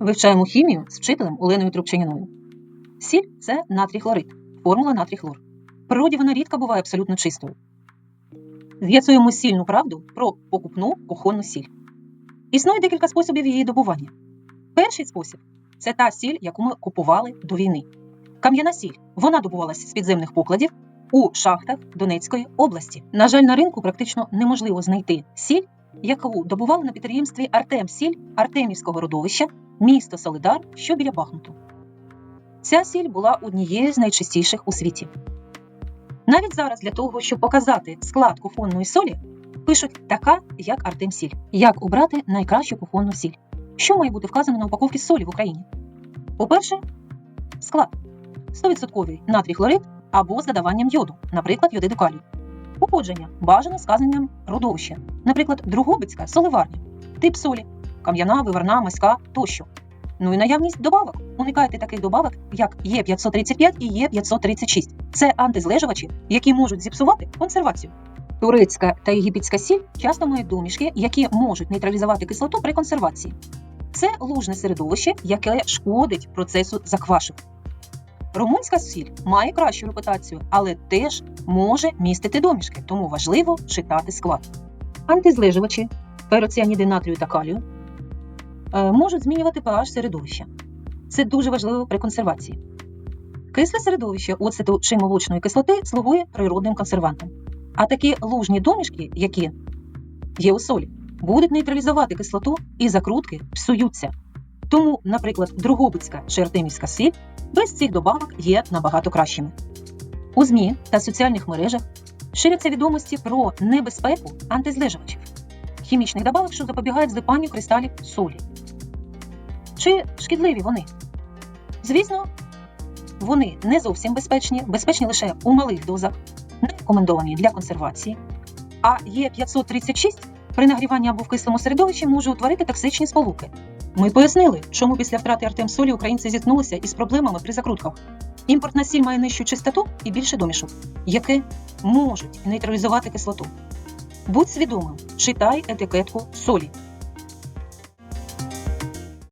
Вивчаємо хімію з вчителем Оленою Трубчаніною. Сіль це натрій хлорид, формула натрій хлор. В природі вона рідко буває абсолютно чистою. З'ясуємо сільну правду про покупну кухонну сіль. Існує декілька способів її добування. Перший спосіб це та сіль, яку ми купували до війни. Кам'яна сіль. Вона добувалася з підземних покладів у шахтах Донецької області. На жаль, на ринку практично неможливо знайти сіль, яку добували на підприємстві Артемсіль Артемівського родовища, місто Солидар, що біля Бахмуту. Ця сіль була однією з найчистіших у світі. Навіть зараз для того, щоб показати склад кухонної солі, пишуть така, як Артемсіль. Як обрати найкращу кухонну сіль? Що має бути вказано на упаковці солі в Україні? По-перше, склад 100% натрій хлорид або з додаванням йоду, наприклад, йодиду калію. Походження бажано з вказанням родовища, наприклад, Другобицька соливарня, тип солі, кам'яна, виверна, миська тощо. Ну і наявність добавок. Уникайте таких добавок, як Є535 і Є536. Це антизлежувачі, які можуть зіпсувати консервацію. Турецька та єгипетська сіль часто мають домішки, які можуть нейтралізувати кислоту при консервації. Це лужне середовище, яке шкодить процесу заквашок. Румунська сіль має кращу репутацію, але теж може містити домішки, тому важливо читати склад. Антизлежувачі, фероціаніди натрію та калію, е, можуть змінювати pH середовища. Це дуже важливо при консервації. Кисле середовище оцету чи молочної кислоти слугує природним консервантом. А такі лужні домішки, які є у солі, будуть нейтралізувати кислоту і закрутки псуються. Тому, наприклад, Другобицька чи Артемівська сіль без цих добавок є набагато кращими. У ЗМІ та соціальних мережах ширяться відомості про небезпеку антизлежувачів, хімічних добавок, що запобігають злипанню кристалів солі. Чи шкідливі вони? Звісно, вони не зовсім безпечні, безпечні лише у малих дозах, не рекомендовані для консервації. А Є536 при нагріванні або в кислому середовищі може утворити токсичні сполуки. Ми пояснили, чому після втрати Артемсолі українці зіткнулися із проблемами при закрутках. Імпортна сіль має нижчу чистоту і більше домішок, які можуть нейтралізувати кислоту. Будь свідомим, читай етикетку солі.